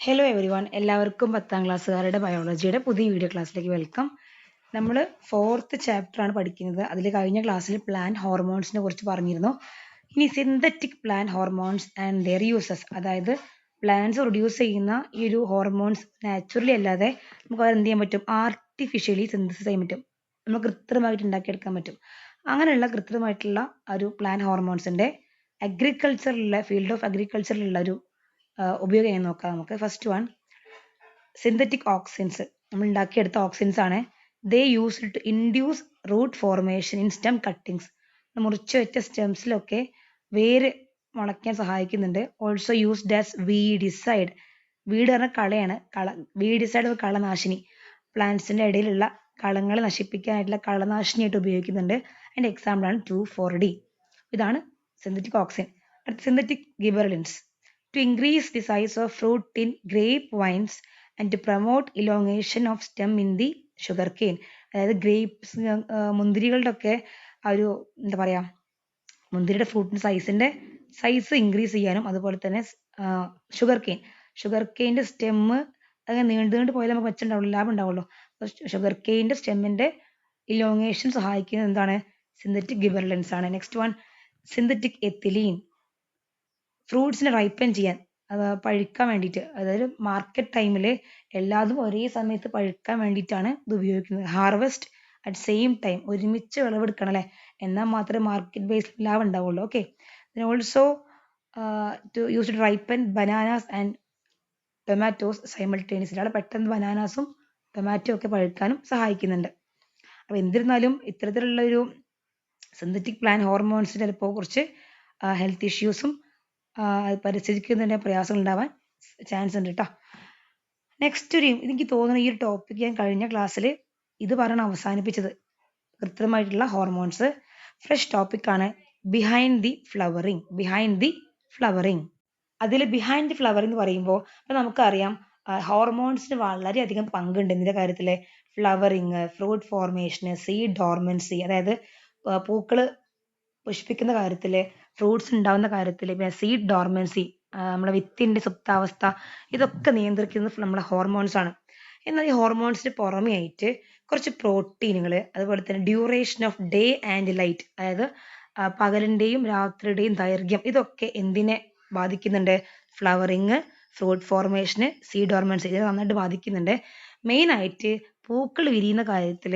Hello every one എല്ലാവർക്കും പത്താം ക്ലാസ്സുകാരുടെ ബയോളജിയുടെ പുതിയ വീഡിയോ ക്ലാസ്സിലേക്ക് വെൽക്കം നമ്മൾ ഫോർത്ത് ചാപ്റ്റർ ആണ് പഠിക്കുന്നത്. അതിൽ കഴിഞ്ഞ ക്ലാസ്സിൽ പ്ലാന്റ് ഹോർമോൺസിനെ കുറിച്ച് പറഞ്ഞിരുന്നു. ഇനി synthetic plant hormones and their uses അതായത് പ്ലാന്റ്സ് പ്രൊഡ്യൂസ് ചെയ്യുന്ന ഈ ഒരു ഹോർമോൺസ് നാച്ചുറലി അല്ലാതെ നമുക്ക് അവർ എന്ത് ചെയ്യാൻ പറ്റും? ആർട്ടിഫിഷ്യലി സിന്തസിസ് ചെയ്യാൻ പറ്റും. നമ്മൾ കൃത്രിമമായിട്ട് ഉണ്ടാക്കിയെടുക്കാൻ പറ്റും. അങ്ങനെയുള്ള കൃത്രിമമായിട്ടുള്ള ഒരു പ്ലാന്റ് ഹോർമോൺസിന്റെ അഗ്രികൾച്ചറിലുള്ള ഫീൽഡ് ഓഫ് അഗ്രികൾച്ചറിലുള്ള ഒരു ഉപയോഗം ചെയ്യാൻ നോക്കാം? നമുക്ക് ഫസ്റ്റ് വൺ സിന്തറ്റിക് ഓക്സിൻസ് നമ്മൾ ഉണ്ടാക്കിയെടുത്ത ഓക്സിൻസ് ആണ്. They use to induce root formation in stem cuttings മുറിച്ച് വെച്ച സ്റ്റെംസിലൊക്കെ വേര് മുളയ്ക്കാൻ സഹായിക്കുന്നുണ്ട്. ഓൾസോ യൂസ്ഡ് ആസ് വീഡിസൈഡ് വീട് പറഞ്ഞ കളയാണ്. കള വീഡിസൈഡ് കളനാശിനി. പ്ലാന്റ്സിന്റെ ഇടയിലുള്ള കളങ്ങളെ നശിപ്പിക്കാനായിട്ടുള്ള കളനാശിനിയായിട്ട് ഉപയോഗിക്കുന്നുണ്ട്. അതിന്റെ എക്സാമ്പിൾ ആണ് ടു ഫോർ ഡി ഇതാണ് synthetic auxin synthetic gibberellins to increase the size of fruit in grape vines to promote elongation of stem in the sugar cane അതായത് ഗ്രേപ്സ് മുന്തിരികളുടെ ഒക്കെ ആ ഒരു എന്താ പറയാ മുന്തിരിയുടെ ഫ്രൂട്ടിന്റെ സൈസിന്റെ സൈസ് ഇൻക്രീസ് ചെയ്യാനും അതുപോലെ തന്നെ ഷുഗർ കെയിൻ ഷുഗർ കെയിന്റെ സ്റ്റെമ്മ് അങ്ങനെ നീണ്ടു നീണ്ടു പോയാൽ നമുക്ക് മെച്ചുണ്ടാവുള്ളൂ ലാഭം ഉണ്ടാവുള്ളൂ. ഷുഗർ കെയിന്റെ സ്റ്റെമ്മിന്റെ ഇലോങ്ങേഷൻ സഹായിക്കുന്നത് എന്താണ്? സിന്തറ്റിക് ഗിബർലൻസ് ആണ് നെക്സ്റ്റ് വൺ സിന്തറ്റിക് എത്തിലീൻ ഫ്രൂട്ട്സിനെ റൈപ്പൻ ചെയ്യാൻ പഴുക്കാൻ വേണ്ടിയിട്ട്. അതായത് മാർക്കറ്റ് ടൈമിൽ എല്ലാതും ഒരേ സമയത്ത് പഴുക്കാൻ വേണ്ടിയിട്ടാണ് ഇത് ഉപയോഗിക്കുന്നത്. ഹാർവെസ്റ്റ് അറ്റ് സെയിം ടൈം ഒരുമിച്ച് വിളവെടുക്കണം അല്ലേ? എന്നാൽ മാത്രമേ മാർക്കറ്റ് ബേസിൽ ലാഭം ഉണ്ടാവുള്ളൂ. Okay also to use to ripen bananas and tomatoes simultaneous അവിടെ പെട്ടെന്ന് ബനാനാസും ടൊമാറ്റോ ഒക്കെ പഴുക്കാനും സഹായിക്കുന്നുണ്ട്. അപ്പോൾ എന്നിരുന്നാലും ഇത്തരത്തിലുള്ള ഒരു സിന്തറ്റിക് പ്ലാന്റ് ഹോർമോൺസ് ചിലപ്പോൾ കുറച്ച് ഹെൽത്ത് ഇഷ്യൂസും പരിസ്ഥിതിക്ക് തന്നെ പ്രയാസങ്ങൾ ഉണ്ടാവാൻ ചാൻസ് ഉണ്ട് കേട്ടോ നെക്സ്റ്റ് ഒരു എനിക്ക് തോന്നുന്നു ഈ ഒരു ടോപ്പിക് ഞാൻ കഴിഞ്ഞ ക്ലാസ്സിൽ ഇത് പറഞ്ഞ അവസാനിപ്പിച്ചത്. കൃത്രിമമായിട്ടുള്ള ഹോർമോൺസ് ഫ്രഷ് ടോപ്പിക്കാണ് behind the flowering behind the flowering അതിൽ ബിഹൈൻഡ് ദി ഫ്ലവർ എന്ന് പറയുമ്പോൾ ഇപ്പം നമുക്കറിയാം ഹോർമോൺസിന് വളരെയധികം പങ്കുണ്ട് ഇതിന്റെ കാര്യത്തിൽ ഫ്ലവറിങ് ഫ്രൂട്ട് ഫോർമേഷന് സീഡ് ഡോർമൻസി അതായത് പൂക്കൾ പുഷ്പിക്കുന്ന കാര്യത്തിൽ ഫ്രൂട്ട്സ് ഉണ്ടാവുന്ന കാര്യത്തിൽ പിന്നെ സീഡ് ഡോർമൻസി നമ്മുടെ വിത്തിന്റെ സുപ്താവസ്ഥ ഇതൊക്കെ നിയന്ത്രിക്കുന്നത് നമ്മുടെ ഹോർമോൺസ് ആണ്. എന്നാൽ ഈ ഹോർമോൺസിന് പുറമേ ആയിട്ട് കുറച്ച് പ്രോട്ടീനുകൾ അതുപോലെ തന്നെ duration of day and light അതായത് പകലിന്റെയും രാത്രിയുടെയും ദൈർഘ്യം ഇതൊക്കെ എന്തിനെ ബാധിക്കുന്നുണ്ട്? ഫ്ലവറിങ് ഫ്രൂട്ട് ഫോർമേഷന് സീഡ് ഡോർമൻസി ഇത് നന്നായിട്ട് ബാധിക്കുന്നുണ്ട്. മെയിനായിട്ട് പൂക്കൾ വിരിയുന്ന കാര്യത്തിൽ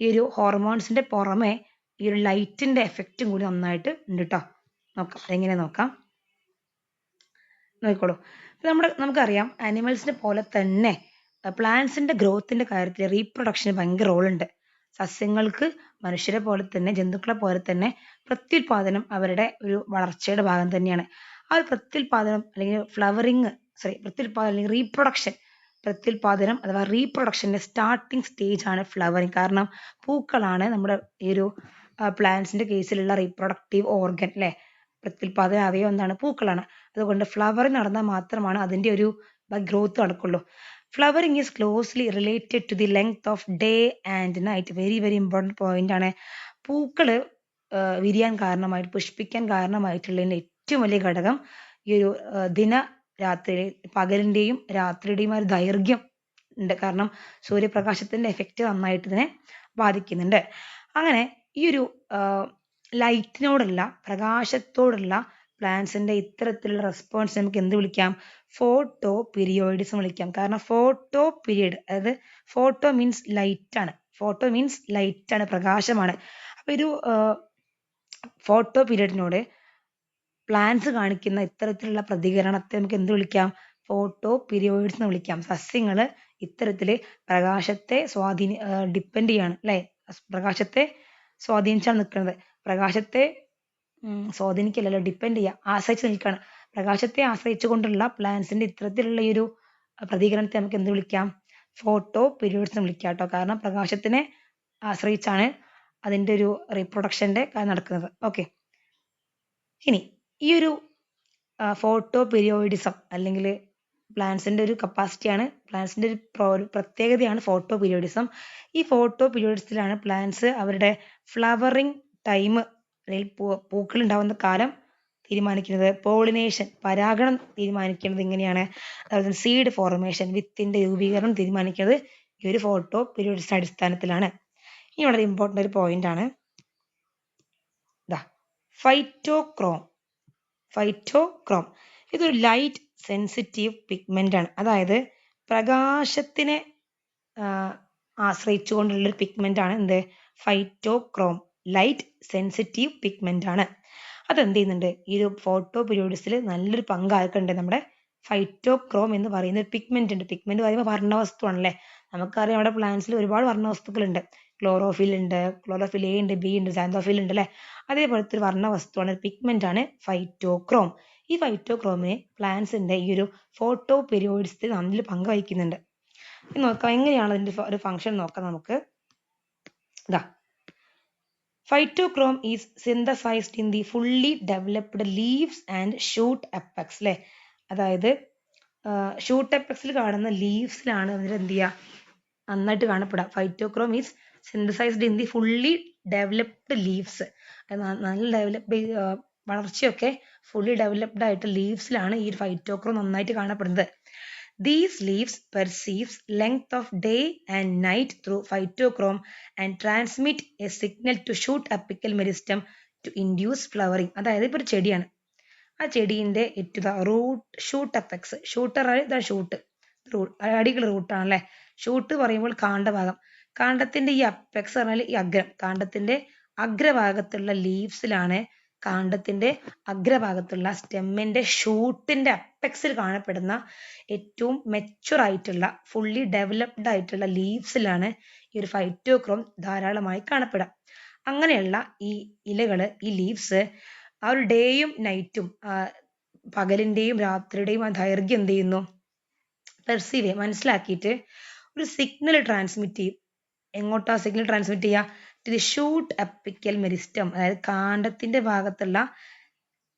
ഈ ഒരു ഹോർമോൺസിന്റെ പുറമെ ഈ ഒരു ലൈറ്റിന്റെ എഫക്റ്റും കൂടി നന്നായിട്ട് ഉണ്ട് കേട്ടോ നോക്കാം. എങ്ങനെ നോക്കാം? നോക്കിക്കോളൂ. നമ്മുടെ നമുക്കറിയാം ആനിമൽസിനെ പോലെ തന്നെ പ്ലാന്റ്സിന്റെ ഗ്രോത്തിന്റെ കാര്യത്തിൽ റീപ്രൊഡക്ഷന് ഭയങ്കര ഉണ്ട്. സസ്യങ്ങൾക്ക് മനുഷ്യരെ പോലെ തന്നെ ജന്തുക്കളെ പോലെ തന്നെ പ്രത്യുൽപാദനം അവരുടെ ഒരു വളർച്ചയുടെ ഭാഗം തന്നെയാണ്. ആ ഒരു പ്രത്യുൽപാദനം അല്ലെങ്കിൽ ഫ്ലവറിങ് സോറി പ്രത്യുൽപാദനം അല്ലെങ്കിൽ റീപ്രൊഡക്ഷൻ പ്രത്യുൽപാദനം അഥവാ റീപ്രൊഡക്ഷന്റെ സ്റ്റാർട്ടിംഗ് സ്റ്റേജ് ആണ് ഫ്ലവറിങ് കാരണം പൂക്കളാണ് നമ്മുടെ ഈ ഒരു പ്ലാന്റ്സിന്റെ കേസിലുള്ള റീപ്രൊഡക്റ്റീവ് ഓർഗൻ അല്ലെ? പ്രത്യുൽപാദന അവയവം എന്താണ് പൂക്കളാണ്. അതുകൊണ്ട് ഫ്ലവർ നടന്നാൽ മാത്രമാണ് അതിന്റെ ഒരു ഗ്രോത്ത് നടക്കുള്ളൂ. Flowering is closely related to the length of day and night very very important point ആണ്. പൂക്കൾ വിരിയാൻ കാരണമായിട്ട് പുഷ്പിക്കാൻ കാരണമായിട്ടുള്ളതിന്റെ ഏറ്റവും വലിയ ഘടകം ഈ ഒരു ദിന രാത്രി പകലിന്റെയും രാത്രിയുടെയും ഒരു ദൈർഘ്യം ഉണ്ട്. കാരണം സൂര്യപ്രകാശത്തിന്റെ എഫക്റ്റ് നന്നായിട്ട് ഇതിനെ ബാധിക്കുന്നുണ്ട്. അങ്ങനെ ഈ ഒരു ലൈറ്റിനോടുള്ള പ്രകാശത്തോടുള്ള പ്ലാന്റ്സിന്റെ ഇത്തരത്തിലുള്ള റെസ്പോൺസ് നമുക്ക് എന്ത് വിളിക്കാം? ഫോട്ടോ പീരിയോഡിസം വിളിക്കാം. കാരണം ഫോട്ടോ പീരിയഡ് അതായത് ഫോട്ടോ മീൻസ് ലൈറ്റ് ആണ്. ഫോട്ടോ മീൻസ് ലൈറ്റ് ആണ് പ്രകാശമാണ്. അപ്പൊ ഒരു ഫോട്ടോ പീരിയഡിനോട് പ്ലാന്റ്സ് കാണിക്കുന്ന ഇത്തരത്തിലുള്ള പ്രതികരണത്തെ നമുക്ക് എന്ത് വിളിക്കാം? ഫോട്ടോ പീരിയോയിഡ്സ് എന്ന് വിളിക്കാം. സസ്യങ്ങൾ ഇത്തരത്തിൽ പ്രകാശത്തെ സ്വാധീനി ഡിപ്പെൻഡ് ചെയ്യാണ് അല്ലെ? പ്രകാശത്തെ സ്വാധീനിച്ചാണ് നിൽക്കുന്നത്. പ്രകാശത്തെ സ്വാധീനിക്കല്ലല്ലോ ഡിപ്പെൻഡ് ചെയ്യുക ആശ്രയിച്ച് നിൽക്കുകയാണ് പ്രകാശത്തെ ആശ്രയിച്ചു കൊണ്ടുള്ള പ്ലാന്റ്സിന്റെ ഇത്തരത്തിലുള്ള ഈ ഒരു പ്രതികരണത്തെ നമുക്ക് എന്ത് വിളിക്കാം? ഫോട്ടോ പീരിയഡ്സ് എന്ന് വിളിക്കാം കേട്ടോ. കാരണം പ്രകാശത്തിനെ ആശ്രയിച്ചാണ് അതിന്റെ ഒരു റീപ്രൊഡക്ഷന്റെ കാര്യം നടക്കുന്നത്. ഓക്കെ ഇനി ഈ ഒരു ഫോട്ടോ പീരിയോയിഡിസം അല്ലെങ്കിൽ പ്ലാന്റ്സിന്റെ ഒരു കപ്പാസിറ്റിയാണ് പ്ലാന്റ്സിന്റെ ഒരു പ്രത്യേകതയാണ് ഫോട്ടോ പീരിയോഡിസം ഈ ഫോട്ടോ പീരിയോഡിസത്തിലാണ് പ്ലാന്റ്സ് അവരുടെ ഫ്ലവറിങ് ടൈം അല്ലെങ്കിൽ പൂ പൂക്കൾ ഉണ്ടാവുന്ന കാലം തീരുമാനിക്കുന്നത് പോളിനേഷൻ പരാഗണം തീരുമാനിക്കുന്നത് ഇങ്ങനെയാണ്. അതുപോലെ സീഡ് ഫോർമേഷൻ വിത്തിന്റെ രൂപീകരണം തീരുമാനിക്കുന്നത് ഈ ഒരു ഫോട്ടോ പീരിയോഡിക്സിന്റെ അടിസ്ഥാനത്തിലാണ്. ഇനി വളരെ ഇമ്പോർട്ടന്റ് ഒരു പോയിന്റ് ആണ്. ഇതാ ഫൈറ്റോക്രോം ഫൈറ്റോക്രോം ഇതൊരു ലൈറ്റ് സെൻസിറ്റീവ് പിഗ്മെന്റ് ആണ്. അതായത് പ്രകാശത്തിനെ ആശ്രയിച്ചുകൊണ്ടുള്ള ഒരു പിഗ്മെന്റ് ആണ് എന്ത്? ഫൈറ്റോക്രോം ലൈറ്റ് സെൻസിറ്റീവ് പിഗ്മെന്റ് ആണ്. അത് എന്ത് ചെയ്യുന്നുണ്ട് ഈ ഒരു ഫോട്ടോ പീരിയോഡിസിൽ നല്ലൊരു പങ്ക് നമ്മുടെ ഫൈറ്റോക്രോം എന്ന് പറയുന്ന ഒരു പിഗ്മെന്റ് ഉണ്ട്. പിഗ്മെന്റ് പറയുമ്പോൾ വർണവസ്തു ആണല്ലേ നമുക്കറിയാം നമ്മുടെ പ്ലാന്റ്സിൽ ഒരുപാട് വർണവസ്തുക്കളുണ്ട്. ക്ലോറോഫിൽ ഉണ്ട് ക്ലോറോഫിൽ എ ഉണ്ട് ബി ഉണ്ട് സാന്തോഫിൽ ഉണ്ട് അല്ലേ? അതേപോലത്തെ ഒരു വർണവസ്തുവാണ് ഒരു പിഗ്മെന്റ് ആണ് ഫൈറ്റോക്രോം ഈ ഫൈറ്റോക്രോമിനെ പ്ലാന്റ്സിന്റെ ഈ ഒരു ഫോട്ടോ പീരിയോഡിസിൽ നല്ല പങ്ക് വഹിക്കുന്നുണ്ട് നോക്കാം എങ്ങനെയാണ് അതിന്റെ ഒരു ഫംഗ്ഷൻ നോക്കാം നമുക്ക്. ഇതാ phytochrome is synthesized in the fully developed leaves and shoot apex അല്ലെ അതായത് ഷൂട്ട് എപ്പക്സിൽ കാണുന്ന ലീവ്സിലാണ് എന്നിട്ട് എന്ത് ചെയ്യുക നന്നായിട്ട് കാണപ്പെടുക. Phytochrome is synthesized in the fully developed leaves നല്ല ഡെവലപ്പ് വളർച്ചയൊക്കെ ഫുള്ളി ഡെവലപ്ഡ് ആയിട്ട് ലീവ്സിലാണ് ഈ ഫൈറ്റോക്രോം നന്നായിട്ട് കാണപ്പെടുന്നത്. These leaves perceives length of day and night through phytochrome and transmit a signal to shoot apical meristem to induce flowering അതായത് ഇപ്പോൾ ഒരു ചെടിയാണ്. ആ ചെടീന്റെ എറ്റുക റൂട്ട് ഷൂട്ട് അപ്പെക്സ് ഷൂട്ടർ ഇതാ ഷൂട്ട് അടികൾ റൂട്ടാണല്ലേ ഷൂട്ട് പറയുമ്പോൾ കാണ്ഡഭാഗം. കാണ്ഡത്തിന്റെ ഈ അപ്പെക്സ് പറഞ്ഞാൽ ഈ അഗ്രം. കാണ്ഡത്തിന്റെ അഗ്രഭാഗത്തുള്ള ലീവ്സിലാണ് കാണ്ഡത്തിന്റെ അഗ്രഭാഗത്തുള്ള സ്റ്റെമ്മിന്റെ ഷൂട്ടിന്റെ അപ്പെക്സിൽ കാണപ്പെടുന്ന ഏറ്റവും മെച്ചുർ ആയിട്ടുള്ള ഫുള്ളി ഡെവലപ്ഡ് ആയിട്ടുള്ള ലീവ്സിലാണ് ഈ ഒരു ഫൈറ്റോക്രോം ധാരാളമായി കാണപ്പെടുക. അങ്ങനെയുള്ള ഈ ഇലകൾ ഈ ലീവ്സ് ആ ഒരു ഡേയും നൈറ്റും പകലിന്റെയും രാത്രിയുടെയും ആ ദൈർഘ്യം എന്ത് ചെയ്യുന്നു? പെർസീവ് മനസ്സിലാക്കിയിട്ട് ഒരു സിഗ്നൽ ട്രാൻസ്മിറ്റ് ചെയ്യും. എങ്ങോട്ടാ സിഗ്നൽ ട്രാൻസ്മിറ്റ് ചെയ്യുക? To the shoot apical meristem അതായത് കാണ്ഡത്തിന്റെ ഭാഗത്തുള്ള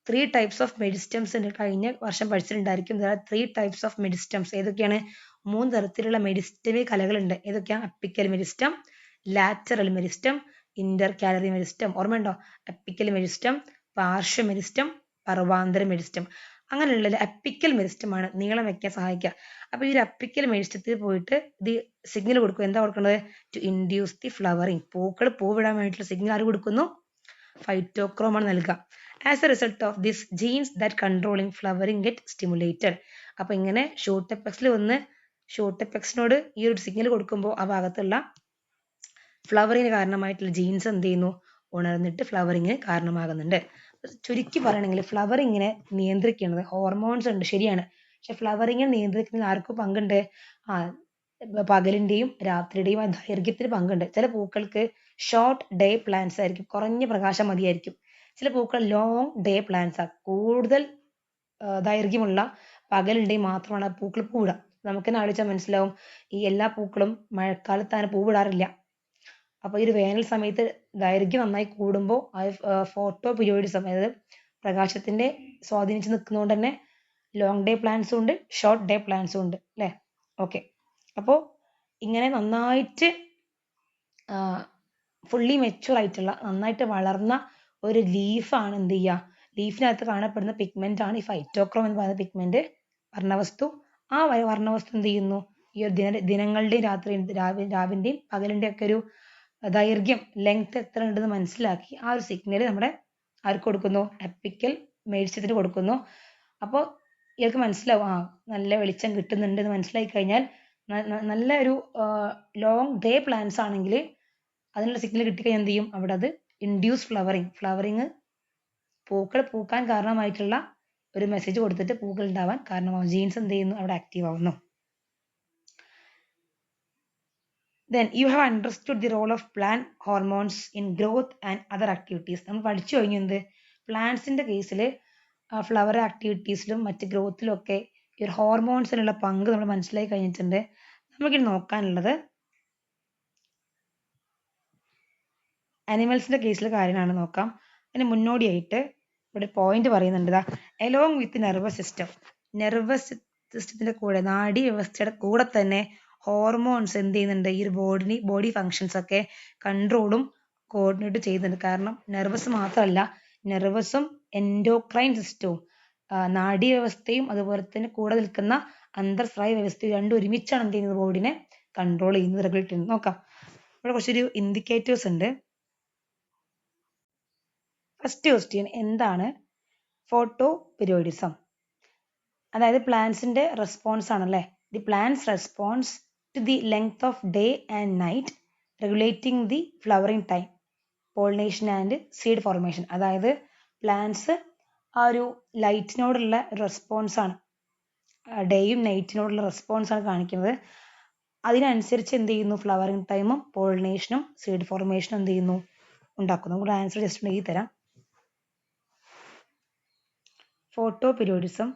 ത്രീ ടൈപ്സ് ഓഫ് മെഡിസ്റ്റംസ് കഴിഞ്ഞ വർഷം പഠിച്ചിട്ടുണ്ടായിരിക്കും. ത്രീ ടൈപ്സ് ഓഫ് മെഡിസ്റ്റംസ് ഏതൊക്കെയാണ്? മൂന്ന് തരത്തിലുള്ള മെഡിസ്റ്റമി കലകളുണ്ട്. ഏതൊക്കെയാണ്? Apical meristem lateral meristem intercalary meristem ഓർമ്മയുണ്ടോ? അപ്പിക്കൽ മെരിസ്റ്റം പാർശ്വ മെരിസ്റ്റം പർവാന്തര മെരിസ്റ്റം അങ്ങനെയുള്ള അപ്പിക്കൽ മെരിസ്റ്റമാണ് നീളം വെക്കാൻ സഹായിക്കുക. അപ്പൊ ഈ ഒരു അപ്പിക്കൽ മെരിസ്റ്റത്തിൽ പോയിട്ട് ഇത് സിഗ്നൽ കൊടുക്കും. എന്താ കൊടുക്കുന്നത് ടു ഇൻഡ്യൂസ് ദി ഫ്ലവറിങ് പൂക്കൾ പൂവിടാൻ വേണ്ടിയിട്ടുള്ള സിഗ്നൽ ആര് കൊടുക്കുന്നു? ഫൈറ്റോക്രോം ആണ് നൽകുക. As a result of this genes that controlling flowering get stimulated അപ്പൊ ഇങ്ങനെ ഷൂട്ട് എപ്പക്സിൽ വന്ന് ഷൂട്ട് എപ്പക്സിനോട് ഈ ഒരു സിഗ്നൽ കൊടുക്കുമ്പോൾ ആ ഭാഗത്തുള്ള ഫ്ലവറിങ്ങിന് കാരണമായിട്ടുള്ള ജീൻസ് എന്ത് ചെയ്യുന്നു? ഉണർന്നിട്ട് ഫ്ലവറിങ്ങിന് കാരണമാകുന്നുണ്ട്. ചുരുക്കി പറയണമെങ്കിൽ ഫ്ലവറിങ്ങിനെ നിയന്ത്രിക്കുന്നത് ഹോർമോൺസ് ഉണ്ട് ശരിയാണ്. പക്ഷെ ഫ്ലവറിങ്ങിനെ നിയന്ത്രിക്കുന്നതിൽ ആർക്കും പങ്കുണ്ട്? ആ പകലിന്റെയും രാത്രിയുടെയും ആ ദൈർഘ്യത്തിന് പങ്കുണ്ട്. ചില പൂക്കൾക്ക് ഷോർട്ട് ഡേ പ്ലാന്റ്സ് ആയിരിക്കും. കുറഞ്ഞ പ്രകാശം മതിയായിരിക്കും. ചില പൂക്കൾ ലോങ് ഡേ പ്ലാന്റ്സ് ആ. കൂടുതൽ ദൈർഘ്യമുള്ള പകലുണ്ടെങ്കിൽ മാത്രമാണ് ആ പൂക്കൾ പൂവിടുക. നമുക്ക് തന്നെ ആലോചിച്ചാൽ മനസ്സിലാവും ഈ എല്ലാ പൂക്കളും മഴക്കാലത്താണ് പൂവിടാറില്ല. അപ്പൊ ഈ ഒരു വേനൽ സമയത്ത് ദൈർഘ്യം നന്നായി കൂടുമ്പോൾ ആ ഫോട്ടോ പിരിയോഡിസം അതായത് പ്രകാശത്തിന്റെ സ്വാധീനിച്ച് നിൽക്കുന്നതുകൊണ്ട് തന്നെ ലോങ് ഡേ പ്ലാന്റ്സും ഉണ്ട് ഷോർട്ട് ഡേ പ്ലാന്റ്സും ഉണ്ട് അല്ലേ? ഓക്കെ അപ്പോൾ ഇങ്ങനെ നന്നായിട്ട് ഫുള്ളി മെച്ചുവർ ആയിട്ടുള്ള നന്നായിട്ട് വളർന്ന ഒരു ലീഫാണ് എന്ത് ചെയ്യുക ലീഫിനകത്ത് കാണപ്പെടുന്ന പിഗ്മെന്റ് ആണ് ഈ ഫൈറ്റോക്രോം എന്ന് പറയുന്ന പിഗ്മെന്റ് വർണവസ്തു. ആ വർണവസ്തു എന്ത് ചെയ്യുന്നു? ഈ ദിന ദിനങ്ങളുടെയും രാത്രി രാവിലെ രാവിന്റെയും പകലിന്റെയും ഒക്കെ ഒരു ദൈർഘ്യം ലെങ്ത് എത്ര ഉണ്ടെന്ന് മനസ്സിലാക്കി ആ ഒരു സിഗ്നൽ നമ്മുടെ ആർക്ക് കൊടുക്കുന്നു? അപ്പിക്കൽ മേഴ്സ്യത്തിന് കൊടുക്കുന്നു. അപ്പോൾ ഇയാൾക്ക് മനസ്സിലാവും ആ നല്ല വെളിച്ചം കിട്ടുന്നുണ്ട് എന്ന് മനസ്സിലായി കഴിഞ്ഞാൽ നല്ല ഒരു ലോങ് ഡേ പ്ലാന്റ്സ് ആണെങ്കിൽ അതിനുള്ള സിഗ്നൽ കിട്ടിക്കഴിഞ്ഞാൽ എന്ത് ചെയ്യും? അവിടെ അത് ഇൻഡ്യൂസ് ഫ്ലവറിങ് ഫ്ലവറിങ് പൂക്കൾ പൂക്കാൻ കാരണമായിട്ടുള്ള ഒരു മെസ്സേജ് കൊടുത്തിട്ട് പൂക്കൾ ഉണ്ടാവാൻ കാരണമാവും. ജീൻസ് എന്ത് ചെയ്യുന്നു? അവിടെ ആക്റ്റീവ് ആവുന്നു. Then you have understood the role of plant hormones in growth and other activities നമ്മൾ പഠിച്ചു കഴിഞ്ഞു എന്ത്? പ്ലാന്റ്സിന്റെ കേസിൽ ഫ്ലവർ ആക്ടിവിറ്റീസിലും മറ്റ് ഗ്രോത്തിലും ഒക്കെ ഈ ഒരു ഹോർമോൺസിനുള്ള പങ്ക് നമ്മൾ മനസ്സിലാക്കി കഴിഞ്ഞിട്ടുണ്ട്. നമുക്കിനി നോക്കാനുള്ളത് അനിമൽസിന്റെ കേസിലെ കാര്യമാണ് നോക്കാം. അതിന് മുന്നോടിയായിട്ട് ഇവിടെ പോയിന്റ് പറയുന്നുണ്ട് along with nervous system nervous സിസ്റ്റത്തിന്റെ കൂടെ നാഡീ വ്യവസ്ഥയുടെ കൂടെ തന്നെ ഹോർമോൺസ് എന്ത് ചെയ്യുന്നുണ്ട്? ഈ ഒരു ബോഡി ബോഡി ഫങ്ഷൻസ് ഒക്കെ കൺട്രോളും കോർഡിനേറ്റ് ചെയ്യുന്നുണ്ട്. കാരണം നെർവസ് മാത്രമല്ല നെർവസും എൻഡോക്രൈൻ സിസ്റ്റവും നാഡീവ്യവസ്ഥയും അതുപോലെ തന്നെ കൂടെ നിൽക്കുന്ന അന്തർസ്രായ വ്യവസ്ഥയും രണ്ടും ഒരുമിച്ചാണ് എന്ത് ചെയ്യുന്നത്? ബോഡിനെ കൺട്രോൾ ചെയ്യുന്നത് റെഗുലേറ്റ് ചെയ്യുന്നത്. നോക്കാം. ഇവിടെ കുറച്ചൊരു ഇൻഡിക്കേറ്റേഴ്സ് ഉണ്ട്. ഫസ്റ്റ് ക്വസ്റ്റ്യൻ എന്താണ് ഫോട്ടോ പിരിയോഡിസം അതായത് പ്ലാന്റ്സിന്റെ റെസ്പോൺസ് ആണല്ലേ? The plants response to the length of day and night, regulating the flowering time, pollination and seed formation അതായത് പ്ലാന്റ്സ് ആ ഒരു ലൈറ്റിനോടുള്ള റെസ്പോൺസ് ആണ്. ഡേയും നൈറ്റിനോടുള്ള റെസ്പോൺസ് ആണ് കാണിക്കുന്നത്. അതിനനുസരിച്ച് എന്ത് ചെയ്യുന്നു? ഫ്ലവറിങ് ടൈമും പോളിനേഷനും സീഡ് ഫോർമേഷനും എന്ത് ചെയ്യുന്നു? ഉണ്ടാക്കുന്നു. നമുക്ക് ആൻസർ ജസ്റ്റ് എഴുതി തരാം. ഫോട്ടോ പീരിയോഡിസം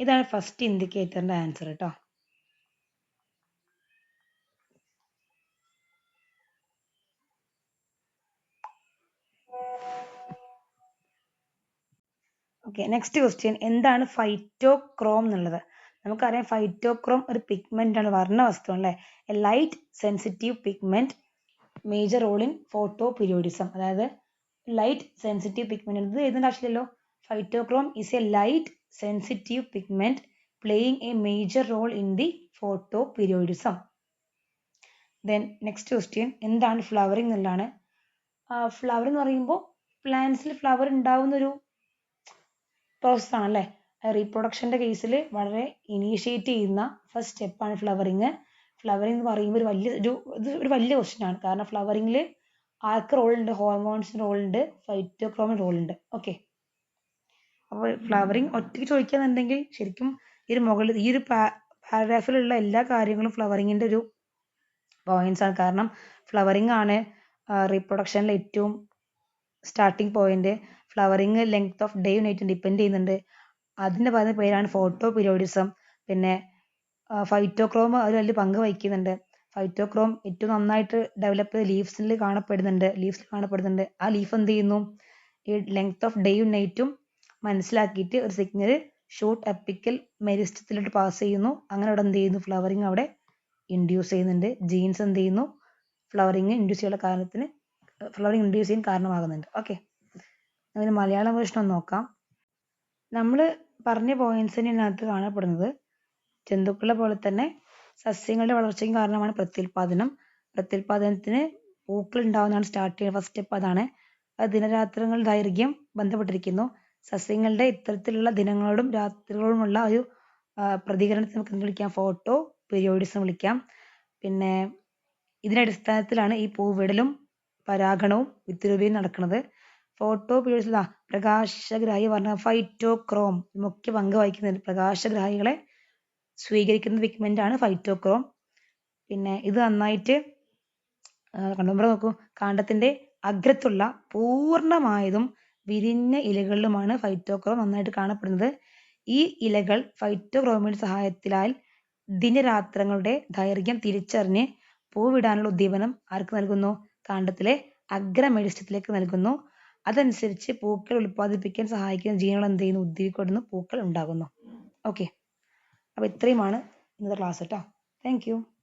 ഇതാണ് ഫസ്റ്റ് ഇൻഡിക്കേറ്ററിന്റെ ആൻസർ കേട്ടോ ഓക്കെ നെക്സ്റ്റ് ക്വസ്റ്റ്യൻ എന്താണ് ഫൈറ്റോക്രോം എന്നുള്ളത്? നമുക്കറിയാം ഫൈറ്റോക്രോം ഒരു പിഗ്മെന്റ് ആണ് വർണ വസ്തു അല്ലേ? A light sensitive pigment major role in photoperiodism അതായത് ലൈറ്റ് സെൻസിറ്റീവ് പിഗ്മെന്റ് ഇത് എഴുതേണ്ട ആവശ്യമില്ലല്ലോ phytochrome is a light sensitive pigment playing a major role in the photoperiodism then next question എന്താണ് ഫ്ലവറിംഗ് എന്നുള്ളതാണ്. ഫ്ലവർ എന്ന് പറയുമ്പോൾ പ്ലാന്റ്സിൽ ഫ്ലവർ ഉണ്ടാവുന്ന ഒരു പ്രോസസ് ആണല്ലേ? റീപ്രൊഡക്ഷന്റെ കേസിൽ വളരെ ഇനീഷ്യേറ്റ് ചെയ്യുന്ന ഫസ്റ്റ് സ്റ്റെപ്പാണ് ഫ്ലവറിങ് ഫ്ലവറിംഗ് എന്ന് പറയുമ്പോൾ ഒരു വലിയ ഒരു ഇത് ഒരു വലിയ ക്വസ്റ്റ്യൻ ആണ്. കാരണം ഫ്ലവറിങ്ങിൽ ആർക്ക് റോൾ ഉണ്ട്? ഹോർമോൺസിന് റോൾ ഉണ്ട്. ഫൈറ്റോക്രോമിന് റോൾ ഉണ്ട്. ഓക്കെ അപ്പോൾ ഫ്ലവറിങ് ഒറ്റയ്ക്ക് ചോദിക്കാന്നുണ്ടെങ്കിൽ ശരിക്കും ഈ ഒരു മുകളിൽ ഈ ഒരു പാരഗ്രാഫിലുള്ള എല്ലാ കാര്യങ്ങളും ഫ്ലവറിങ്ങിന്റെ ഒരു പോയിന്റ്സ് ആണ്. കാരണം ഫ്ലവറിങ് ആണ് റീപ്രൊഡക്ഷനിലെ ഏറ്റവും starting point flowering length of ഡേയും നൈറ്റും ഡിപ്പെൻഡ് ചെയ്യുന്നുണ്ട്. അതിന്റെ പറയുന്ന പേരാണ് ഫോട്ടോ പീരിയോഡിസം പിന്നെ ഫൈറ്റോക്രോം അതിൽ വലിയ പങ്ക് വഹിക്കുന്നുണ്ട്. ഫൈറ്റോക്രോം ഏറ്റവും നന്നായിട്ട് ഡെവലപ്പ് ലീവ്സിൽ കാണപ്പെടുന്നുണ്ട്. ലീഫ്സിൽ കാണപ്പെടുന്നുണ്ട്. ആ ലീഫ് എന്ത് ചെയ്യുന്നു? ഈ ലെങ്ത് ഓഫ് ഡേയും നൈറ്റും മനസ്സിലാക്കിയിട്ട് ഒരു സിഗ്നൽ ഷൂട്ട് അപ്പിക്കൽ മെരിസ്റ്റത്തിലോട്ട് പാസ് ചെയ്യുന്നു. അങ്ങനെ അവിടെ എന്ത് ചെയ്യുന്നു? ഫ്ലവറിങ് അവിടെ ഇൻഡ്യൂസ് ചെയ്യുന്നുണ്ട്. ജീൻസ് എന്ത് ചെയ്യുന്നു? ഫ്ലവറിങ് ഇൻഡ്യൂസ് ചെയ്യാനുള്ള കാരണത്തിന് ഫ്ലവറിങ് ഇൻഡ്യൂസ് ചെയ്യാൻ കാരണമാകുന്നുണ്ട്. ഓക്കെ അതിന് മലയാളം വേർഷൻ നോക്കാം. നമ്മൾ പറഞ്ഞ പോയിന്റ്സിന് ഇതിനകത്ത് കാണപ്പെടുന്നത് ജന്തുക്കളെ പോലെ തന്നെ സസ്യങ്ങളുടെ വളർച്ചയ്ക്ക് കാരണമാണ് പ്രത്യുൽപാദനം. പ്രത്യുൽപാദനത്തിന് പൂക്കൾ ഉണ്ടാവുന്നതാണ് സ്റ്റാർട്ട് ചെയ്യുന്നത്. ഫസ്റ്റ് സ്റ്റെപ്പ് അതാണ്. അത് ദിനരാത്രങ്ങൾ ദൈർഘ്യം ബന്ധപ്പെട്ടിരിക്കുന്നു. സസ്യങ്ങളുടെ ഇത്തരത്തിലുള്ള ദിനങ്ങളോടും രാത്രികളോടുമുള്ള ഒരു പ്രതികരണത്തെ നമുക്ക് എന്ത് വിളിക്കാം. ഫോട്ടോ പീരിയോഡിസം വിളിക്കാം. പിന്നെ ഇതിന്റെ അടിസ്ഥാനത്തിലാണ് ഈ പൂവിടലും പരാഗണവും വിത്തുരൂപയും നടക്കുന്നത്. ഫോട്ടോ പീരിയോഡിസം പ്രകാശഗ്രാഹി പറഞ്ഞ ഫൈറ്റോക്രോം മുഖ്യ പങ്ക് വഹിക്കുന്നത് പ്രകാശഗ്രാഹികളെ സ്വീകരിക്കുന്ന പിഗ്മെന്റ് ആണ് ഫൈറ്റോക്രോം. പിന്നെ ഇത് നന്നായിട്ട് കണ്ടുമ്പോൾ നോക്കൂ കാണ്ടത്തിന്റെ അഗ്രത്തുള്ള പൂർണമായതും വിരിഞ്ഞ ഇലകളിലുമാണ് ഫൈറ്റോക്രോം നന്നായിട്ട് കാണപ്പെടുന്നത്. ഈ ഇലകൾ ഫൈറ്റോക്രോമിന്റെ സഹായത്താൽ ദിനരാത്രങ്ങളുടെ ദൈർഘ്യം തിരിച്ചറിഞ്ഞ് പൂവിടാനുള്ള ഉദ്ദീപനം ആർക്ക് നൽകുന്നു? കാണ്ഡത്തിലെ അഗ്രമെഡിസ്റ്റത്തിലേക്ക് നൽകുന്നു. അതനുസരിച്ച് പൂക്കൾ ഉൽപ്പാദിപ്പിക്കാൻ സഹായിക്കുന്ന ജീനുകൾ എന്ത് ചെയ്യുന്നു? ഉദ്ദീപിക്കപ്പെടുന്നു. പൂക്കൾ ഉണ്ടാകുന്നു. ഓക്കെ അപ്പോൾ ഇത്രയുമാണ് ഇന്നത്തെ ക്ലാസ് കേട്ടോ താങ്ക്